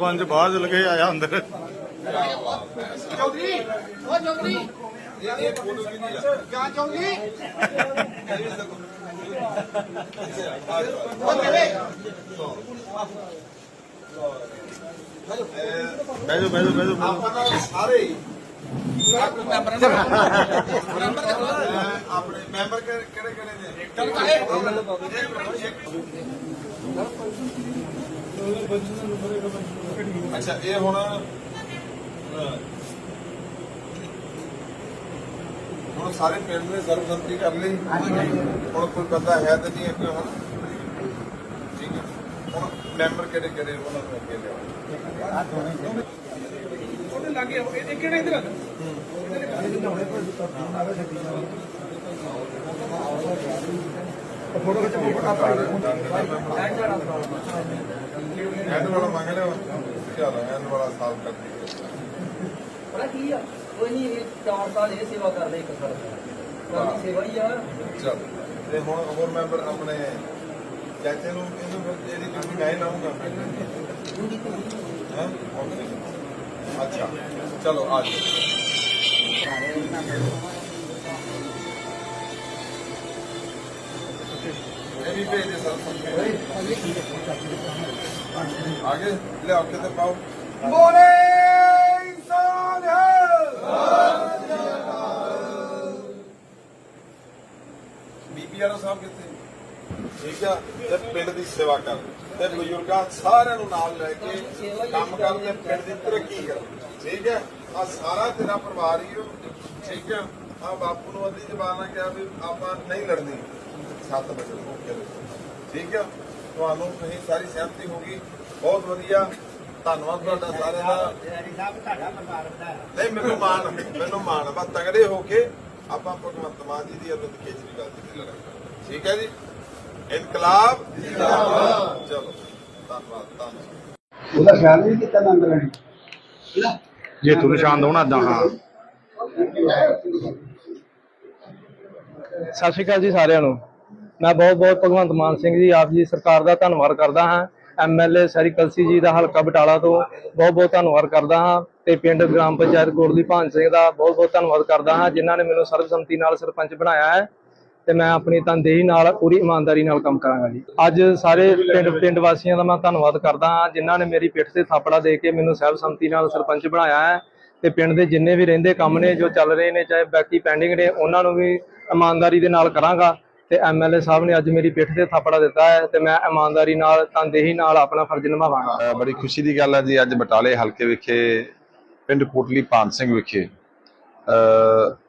ਪੰਜ ਬਾਅਦ ਲਗੇ ਆਇਆ ਅੰਦਰ। ਚੌਧਰੀ ਉਹ ਚੌਧਰੀ। ਕਿਆ ਚੌਧਰੀ? ਉਹ ਕਿਵੇਂ ਬਹਿ ਜਾਓ ਬਹਿ ਜਾਓ ਬਹਿ ਜਾਓ। ਆਪਾਂ ਸਾਰੇ ਹੀ। ਆਪਣੇ ਮੈਂਬਰ ਕਿਹੜੇ ਕਿਹੜੇ ਨੇ? ਅੱਛਾ ਇਹ ਹੁਣ ਹੁਣ ਸਾਰੇ ਪਿੰਡ ਨੇ ਸਰਬਸੰਮਤੀ ਕਰ ਲਈ। ਹੁਣ ਕੋਈ ਬੰਦਾ ਹੈ ਤੇ ਨਹੀਂ ਅੱਗੇ ਹੁਣ। ਠੀਕ ਹੈ। ਹੁਣ ਮੈਂਬਰ ਕਿਹੜੇ ਕਿਹੜੇ ਉਹਨਾਂ ਨੂੰ ਅੱਗੇ ਲਿਆਓ। ਉਹਦੇ ਲੱਗੇ ਇਹ ਕਿਹੜੇ ਇਧਰ ਐਂਡ ਵਾਲਾ ਮੰਗ ਲਿਓ ਚਲੋ ਐਂਡ ਵਾਲਾ ਸਾਫ਼ ਕਰ ਪਤਾ ਕੀ ਆ ਕੋਈ ਨਹੀਂ ਇਹ ਚਾਰ ਸਾਲ ਇਹ ਸੇਵਾ ਕਰਦੇ ਇੱਕ ਸਾਲ ਬਾਕੀ ਸੇਵਾ ਹੀ ਆ ਚਲ ਤੇ ਹੁਣ ਹੋਰ ਮੈਂਬਰ ਆਪਣੇ ਚਾਚੇ ਨੂੰ ਇਹਨੂੰ ਫਿਰ ਇਹਦੀ ਡਿਊਟੀ ਮੈਂ ਹੀ ਲਾਉਂਗਾ ਹੈ ਅੱਛਾ ਚਲੋ ਆ ਜਾਓ ਵੀ ਭੇਜ ਦੇ ਸਰ ਆਗੇ ਲਿਆਓ ਕਿਤੇ ਪਾਓ। ਬੋਲੇ ਇਨਸਾਨ ਬੀਬੀਆਰ ਸਾਹਿਬ ਕਿੱਥੇ? ਠੀਕ ਆ, ਤੇ ਪਿੰਡ ਦੀ ਸੇਵਾ ਕਰ। ਤੇ ਬਜ਼ੁਰਗਾਂ ਸਾਰਿਆਂ ਨੂੰ ਨਾਲ ਲੈ ਕੇ ਕੰਮ ਕਰ ਤੇ ਪਿੰਡ ਦੀ ਤਰੱਕੀ ਕਰ। ਠੀਕ ਹੈ? ਆ ਸਾਰਾ ਤੇਰਾ ਪਰਿਵਾਰ ਹੀ ਠੀਕ ਹੈ? ਆ ਬਾਪੂ ਨੂੰ ਅੱਧੀ ਜ਼ਬਾਨ ਨਾਲ ਕਿਹਾ ਵੀ ਆਪਾਂ ਨਹੀਂ ਲੜਨੀ। 7 ਵਜੇ ਹੋ ਕੇ ਠੀਕ ਆ? ਤੁਹਾਨੂੰ ਤੁਸੀਂ ਸਾਰੀ ਸਹਿਮਤੀ ਹੋ ਗਈ ਬਹੁਤ ਵਧੀਆ। ਧੰਨਵਾਦ ਤੁਹਾਡਾ ਸਾਰਿਆਂ ਦਾ। ਨਹੀਂ ਮੈਨੂੰ ਮਾਣ ਮੈਨੂੰ ਮਾਣ ਬਸ ਤਗੜੇ ਹੋ ਕੇ ਆਪਾਂ ਭਗਵੰਤ ਮਾਨ ਜੀ ਦੀ ਅਰਵਿੰਦ ਕੇਜਰੀਵਾਲ ਜੀ ਦੀ ਲੜਾਈ। ਠੀਕ ਹੈ ਜੀ? ਇਨਕਲਾਬ ਜਿੰਦਾਬਾਦ। ਚਲੋ ਧੰਨਵਾਦ ਧੰਨਵਾਦ। ਉਹਦਾ ਖਿਆਲ ਨਹੀਂ ਕੀਤਾ ਮੈਂਬਰਾਂ ਨੇ ਜੇ ਤੂੰ ਨਿਸ਼ਾਨ ਦਉਣਾ ਏਦਾਂ ਹਾਂ। ਸਤਿ ਸ਼੍ਰੀ ਅਕਾਲ ਜੀ ਸਾਰਿਆਂ ਨੂੰ। ਮੈਂ ਬਹੁਤ ਬਹੁਤ ਭਗਵੰਤ ਮਾਨ ਸਿੰਘ ਜੀ, ਆਪ ਜੀ ਸਰਕਾਰ ਦਾ ਧੰਨਵਾਦ ਕਰਦਾ ਹਾਂ। ਐਮਐਲਏ ਸਰੀ ਕਲਸੀ ਜੀ ਦਾ ਹਲਕਾ ਬਟਾਲਾ ਤੋਂ ਬਹੁਤ ਬਹੁਤ ਧੰਨਵਾਦ ਕਰਦਾ ਹਾਂ ਤੇ ਪਿੰਡ ਗ੍ਰਾਮ ਪੰਚਾਇਤ ਕੋਟਲੀ ਭਾਨ ਸਿੰਘ ਦਾ ਬਹੁਤ ਬਹੁਤ ਧੰਨਵਾਦ ਕਰਦਾ ਹਾਂ, ਜਿਨ੍ਹਾਂ ਨੇ ਮੈਨੂੰ ਸਰਬਸੰਮਤੀ ਨਾਲ ਸਰਪੰਚ ਬਣਾਇਆ ਹੈ ਤੇ ਮੈਂ ਆਪਣੀ ਤਨਦੇਹੀ ਨਾਲ, ਪੂਰੀ ਇਮਾਨਦਾਰੀ ਨਾਲ ਕੰਮ ਕਰਾਂਗਾ ਜੀ। ਅੱਜ ਸਾਰੇ ਪਿੰਡ ਪਿੰਡ ਵਾਸੀਆਂ ਦਾ ਮੈਂ ਧੰਨਵਾਦ ਕਰਦਾ ਹਾਂ, ਜਿਨ੍ਹਾਂ ਨੇ ਮੇਰੀ ਪਿੱਠ ਤੇ ਥਾਪੜਾ ਦੇ ਕੇ ਮੈਨੂੰ ਸਰਬਸੰਮਤੀ ਨਾਲ ਸਰਪੰਚ ਬਣਾਇਆ ਹੈ ਤੇ ਪਿੰਡ ਦੇ ਜਿੰਨੇ ਵੀ ਰਹਿੰਦੇ ਕੰਮ ਨੇ, ਜੋ ਚੱਲ ਰਹੇ ਨੇ, ਚਾਹੇ ਬਾਕੀ ਪੈਂਡਿੰਗ ਨੇ, ਉਹਨਾਂ ਨੂੰ ਵੀ ਇਮਾਨਦਾਰੀ ਦੇ ਨਾਲ ਕਰਾਂਗਾ। ਤੇ ਐਮਐਲਏ ਸਾਹਿਬ ਨੇ ਅੱਜ ਮੇਰੀ ਪਿੱਠ ਤੇ ਥਾਪੜਾ ਦਿੱਤਾ ਹੈ ਤੇ ਮੈਂ ਇਮਾਨਦਾਰੀ ਨਾਲ ਤਨਦੇਹੀ ਨਾਲ ਆਪਣਾ ਫਰਜ਼ ਨਿਭਾਵਾਂਗਾ। ਬੜੀ ਖੁਸ਼ੀ ਦੀ ਗੱਲ ਹੈ ਜੀ, ਅੱਜ ਬਟਾਲੇ ਹਲਕੇ ਵਿਖੇ, ਪਿੰਡ ਕੋਟਲੀ ਪਾਨ ਸਿੰਘ ਵਿਖੇ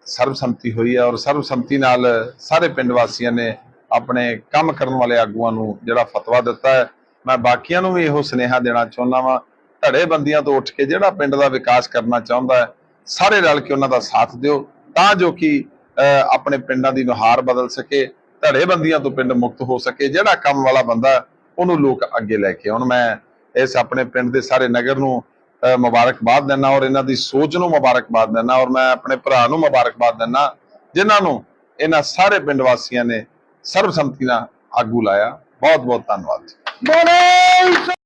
ਸਰਬਸੰਮਤੀ ਹੋਈ ਹੈ ਔਰ ਸਰਬਸੰਮਤੀ ਨਾਲ ਸਾਰੇ ਪਿੰਡ ਵਾਸੀਆਂ ਨੇ ਆਪਣੇ ਕੰਮ ਕਰਨ ਵਾਲੇ ਆਗੂਆਂ ਨੂੰ ਜਿਹੜਾ ਫਤਵਾ ਦਿੱਤਾ ਹੈ। ਮੈਂ ਬਾਕੀਆਂ ਨੂੰ ਵੀ ਇਹੋ ਸੁਨੇਹਾ ਦੇਣਾ ਚਾਹੁੰਦਾ ਵਾਂ ਧੜੇਬੰਦੀਆਂ ਤੋਂ ਉੱਠ ਕੇ ਜਿਹੜਾ ਪਿੰਡ ਦਾ ਵਿਕਾਸ ਕਰਨਾ ਚਾਹੁੰਦਾ ਹੈ, ਸਾਰੇ ਰਲ ਕੇ ਉਹਨਾਂ ਦਾ ਸਾਥ ਦਿਓ, ਤਾਂ ਜੋ ਕਿ ਆਪਣੇ ਪਿੰਡਾਂ ਦੀ ਨੁਹਾਰ ਬਦਲ ਸਕੇ। ਧੜੇ ਤੋਂ ਪਿੰਡ ਮੁਕਤ ਹੋ ਸਕੇ, ਜਿਹੜਾ ਕੰਮ ਵਾਲਾ ਬੰਦਾ ਉਹਨੂੰ ਲੋਕ ਅੱਗੇ ਲੈ ਕੇ ਆਉਣ। ਮੈਂ ਇਸ ਆਪਣੇ ਪਿੰਡ ਦੇ ਸਾਰੇ ਨਗਰ ਨੂੰ ਮੁਬਾਰਕਬਾਦ ਦਿੰਦਾ ਔਰ ਇਹਨਾਂ ਦੀ ਸੋਚ ਨੂੰ ਮੁਬਾਰਕਬਾਦ ਦਿੰਦਾ ਔਰ ਮੈਂ ਆਪਣੇ ਭਰਾ ਨੂੰ ਮੁਬਾਰਕਬਾਦ ਦਿੰਦਾ ਜਿਨ੍ਹਾਂ ਨੂੰ ਇਹਨਾਂ ਸਾਰੇ ਪਿੰਡ ਵਾਸੀਆਂ ਨੇ ਸਰਬਸੰਮਤੀ ਨਾਲ ਆਗੂ ਲਾਇਆ। ਬਹੁਤ ਬਹੁਤ ਧੰਨਵਾਦ। ਬੋਲੇ